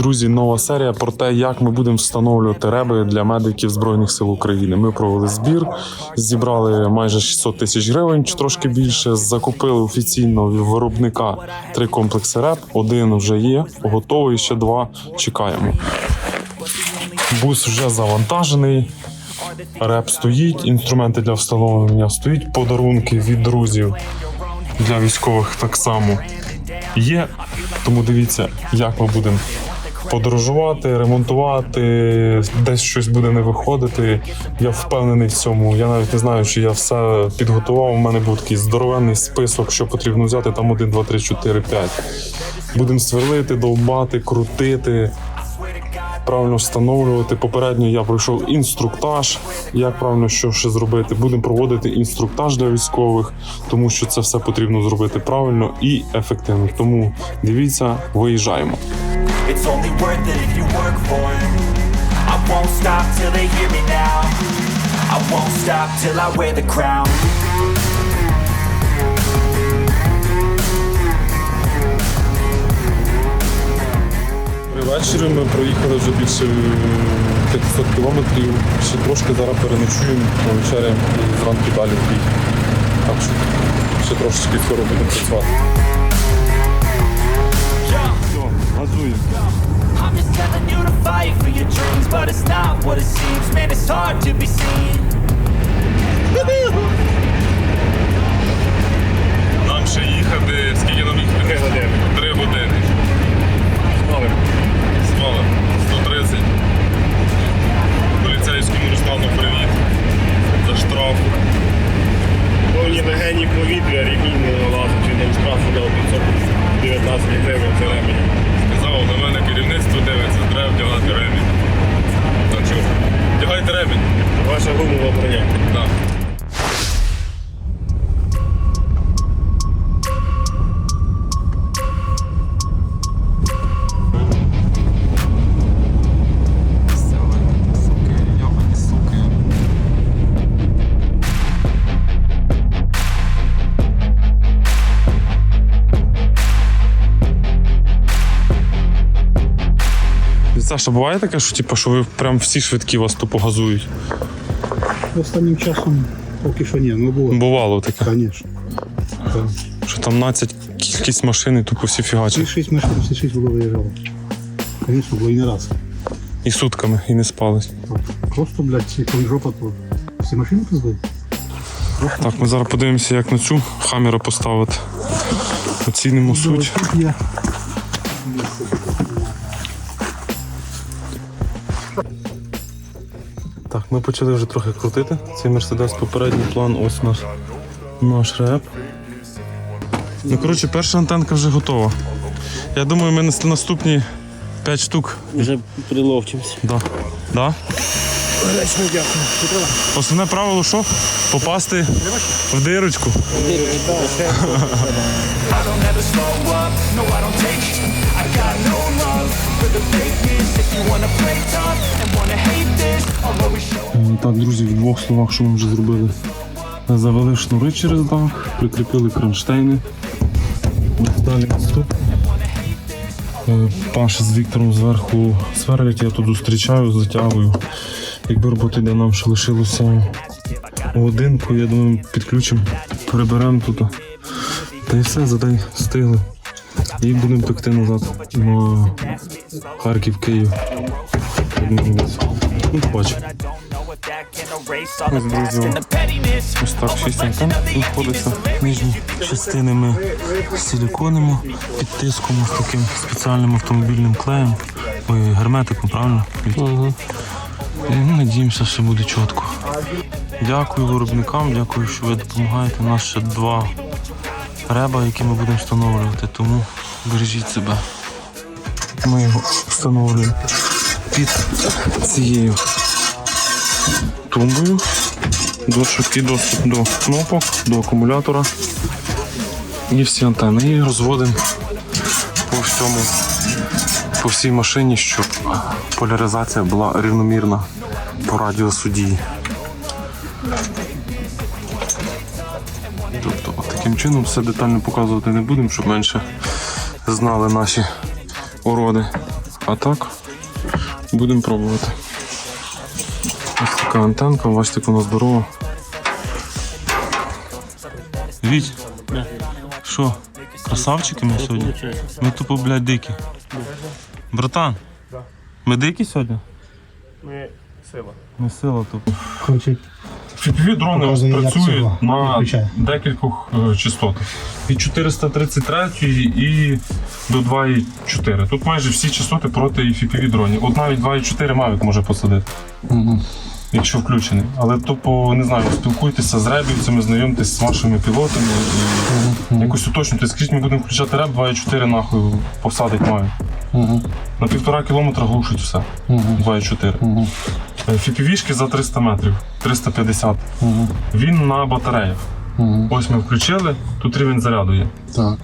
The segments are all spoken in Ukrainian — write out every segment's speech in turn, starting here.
Друзі, нова серія про те, як ми будемо встановлювати реби для медиків Збройних сил України. Ми провели збір, зібрали майже 600 тисяч гривень, чи трошки більше. Закупили офіційно від виробника три комплекси реб. Один вже є, готовий, ще два чекаємо. Бус вже завантажений. Реп стоїть, інструменти для встановлення стоїть, подарунки від друзів для військових так само є. Тому дивіться, як ми будемо подорожувати, ремонтувати, десь щось буде не виходити. Я впевнений в цьому. Я навіть не знаю, чи я все підготував. У мене був такий здоровенний список, що потрібно взяти. Там 1, 2, 3, 4, 5. Будемо сверлити, довбати, крутити. Правильно встановлювати. Попередньо я пройшов інструктаж, як правильно що ще зробити. Будемо проводити інструктаж для військових, тому що це все потрібно зробити правильно і ефективно. Тому дивіться, виїжджаємо. It's only worth it if you work for it. I won't stop till they hear me now. I won't stop till I wear the crown. Ввечері ми проїхали вже більше 500 кілометрів. Ще трошки зараз переночуємо, повечеряємо і зранку далі. Так що ще трошечки скоро будемо працювати. I'm just telling you to fight for your dreams, but it's not what it seems. Man, it's hard to be seen. Нам ще їхати, скільки нам їхати? Три години. Три години. Ваша гумова броня. Так. Саша, буває таке, що, типу, що ви прям всі швидкі вас тупо газують? Останнім часом поки що ні, ну було, Бувало таке, звісно. що там нацять кількість машин і тупо всі Всі шість машин, всі шість було виїжджало. Звісно, було і не раз. І сутками, і не спали. Просто, блядь, ці жопа, то всі машини пизли. Так, ми зараз подивимося, як на цю хамера поставити. Оцінимо суть. Тут є. Ми почали вже трохи крутити. Цей мерседес попередній план, ось наш, наш реп. Ну, коротше, перша антенка вже готова. Я думаю, ми на наступні 5 штук. Вже приловчимося. Да. Да? Гречно дякую. Основне правило, що? Попасти в дирочку. I don't Так, друзі, в двох словах, що ми вже зробили. Завели шнури через дах, прикріпили кронштейни. Далі наступ. Е, Паша з Віктором зверху сверлять, я тут зустрічаю, затягую. Якби роботи йде, нам ще лишилося годинку, я думаю, підключимо, приберемо тут. Та і все, за день встигли. І будемо пекти назад на Харків, Київ. Ну, the Ось, друзі, Ось так, антенн знаходиться. Нижні частини ми силіконимо, підтискуємо з таким спеціальним автомобільним клеєм, ой, герметиком, правильно? І ну, надіємося, що буде чітко. Дякую виробникам, дякую, що ви допомагаєте. У нас ще два реба, які ми будемо встановлювати, тому бережіть себе. Ми його встановлюємо під цією тумбою. Дуже швидкий доступ до кнопок, до акумулятора і всі антени. І розводимо по всьому, по всій машині, щоб поляризація була рівномірна по радіусу дії. Тобто, таким чином все детально показувати не будемо, щоб менше знали наші уроди. А так, будемо пробувати. Ось така антенка, бачите, як вона здорова. Віть, що, красавчики ми сьогодні? Ми тупо, блядь, дикі. Братан, ми дикі сьогодні? Ми сила. Ми сила тупо. Коротше, FPV дрони Показано, як працюють цього на включає. декількох е, частотах. Від 433 і до 2,4. Тут майже всі частоти проти FPV дронів. От навіть 2,4 Mavic може посадити. Якщо включений. Але тупо не знаю, спілкуйтеся з ребівцями, знайомтесь з вашими пілотами і якось уточнюйте. Скажіть, ми будемо включати реб 2,4 нахуй посадить Mavic. На півтора кілометра глушить все. 2,4. Е, FPV-шки за 300 метрів, 350. Він на батареях. Ось ми включили, тут рівень заряду є. Так.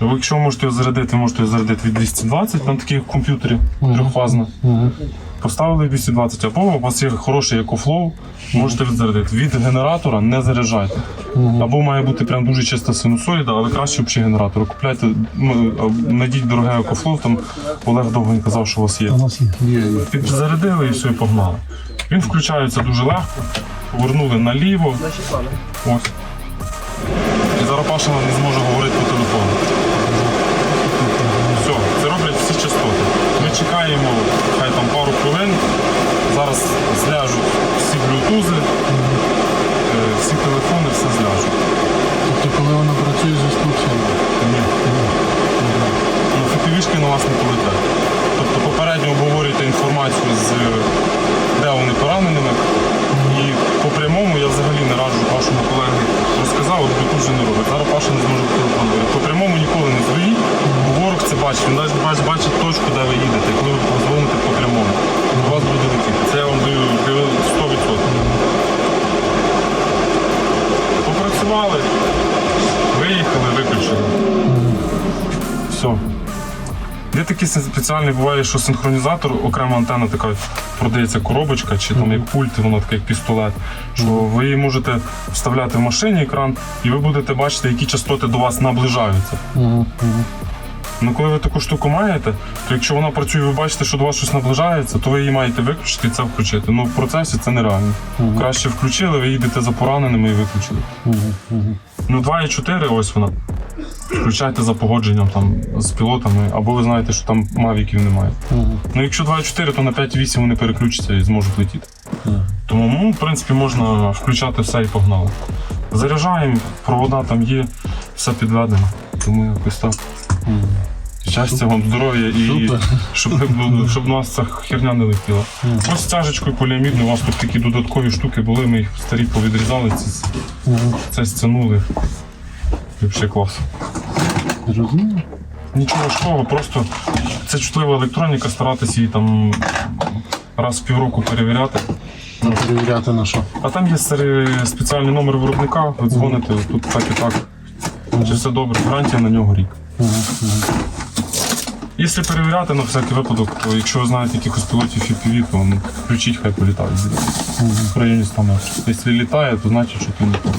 Ви якщо можете його зарядити, можете його зарядити від 220 на таких комп'ютері трьохфазно. Поставили 220, або у вас є хороший екофлоу, можете відзарядити. Від генератора не заряджайте. Або має бути прям дуже чиста синусоїда, але краще взагалі генератор. Купляйте, ну, а, знайдіть дороге екофлоу, там Олег довго він казав, що у вас є. Підзарядили і все, і погнали. Він включається дуже легко. Повернули наліво. Ось. І зараз Паша не зможе говорити по телефону. Інформацію з де вони пораненими. І по прямому я взагалі не раджу вашому колегу розказав, от тут вже не робить. Зараз Паша не зможе телефонувати. По прямому ніколи не дзвоніть, бо ворог це бачить. Він навіть бачить точку, де ви їдете, коли ви такі спеціальні буває, що синхронізатор, окрема антенна така продається коробочка, чи там як пульт, воно таке як пістолет. Що ви її можете вставляти в машині екран, і ви будете бачити, які частоти до вас наближаються. Ну, коли ви таку штуку маєте, то якщо вона працює, ви бачите, що до вас щось наближається, то ви її маєте виключити і це включити. Ну в процесі це нереально. Краще включили, ви їдете за пораненими і виключили. Ну 2,4 ось вона. Включайте за погодженням там з пілотами, або ви знаєте, що там мавіків немає. Ну якщо 2,4, то на 5,8 вони переключаться і зможуть летіти. Тому, ну, в принципі, можна включати все і погнали. Заряджаємо, провода там є, все підведено. Тому якось так. Щастя вам, здоров'я і Супер. щоб, ви були- щоб у нас ця херня не летіла. Ось стяжечкою поліамідною, у вас тут такі додаткові штуки були, ми їх старі повідрізали, це, це стягнули. Взагалі клас. Розумію. Нічого важкого, просто це чутлива електроніка, старатися її там раз в півроку перевіряти. Ну, перевіряти на що. А там є сери- спеціальний номер виробника, ви дзвоните, тут так і так. Чи все добре, гарантія на нього рік. Якщо перевіряти на всякий випадок, то якщо ви знаєте якихось пілотів FPV, то ну, включіть, хай політають. В районі 100 метрів. Якщо літає, то значить, що то не то.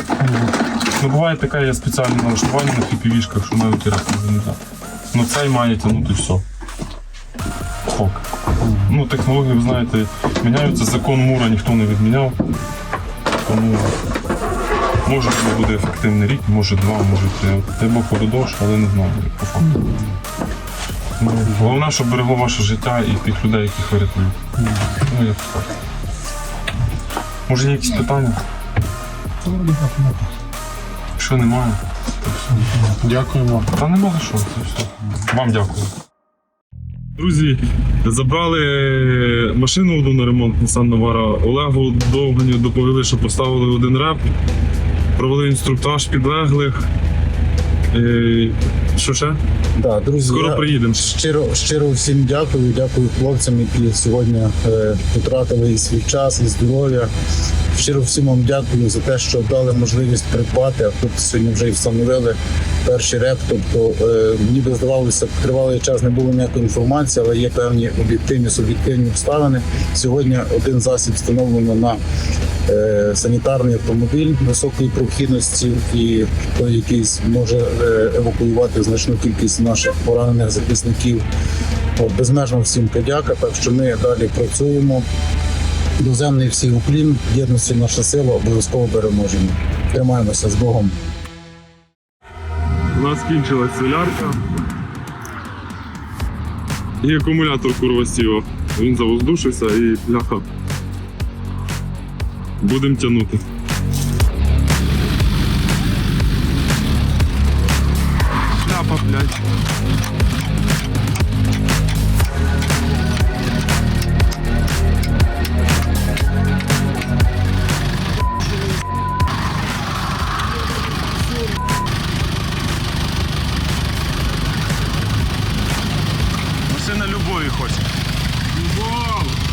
Ну, буває таке є спеціальне налаштування на FPV-шках, що навіть і реп не. Ну цей має тягнути все. Ок. Ну, технології, ви знаєте, міняються. Закон Мура ніхто не відміняв. Тому може це буде ефективний рік, може два, може три. Бог дощ, але не знаю по факту. Головне, щоб берегло ваше життя і тих людей, яких ви рятуєте. Ну, як так. Може є якісь питання? Якщо немає. Дякуємо. Та нема за що, це все. Вам дякую. Друзі, забрали машину одну на ремонт Nissan Navara. Олегу Довганю доповіли, що поставили один реп, провели інструктаж підлеглих. Е, Що ще? Да, друзі, Скоро я приїдемо. щиро, щиро всім дякую. Дякую хлопцям, які сьогодні е, потратили і свій час, і здоров'я. Щиро всім вам дякую за те, що дали можливість придбати. А тут сьогодні вже і встановили перший реп. Тобто, е, ніби здавалося, тривалий час не було ніякої інформації, але є певні об'єктивні суб'єктивні обставини. Сьогодні один засіб встановлено на санітарний автомобіль високої прохідності, і той, який може е, евакуювати значну кількість наших поранених захисників. От, безмежно всім подяка, так що ми далі працюємо. Доземний всі уклін, єдності наша сила, обов'язково переможемо. Тримаємося з Богом. У нас кінчилась солярка. І акумулятор курва сіла. Він завоздушився і бляха. Будемо тягнути. Шляпа, блядь. Машина любові хоче. Любов!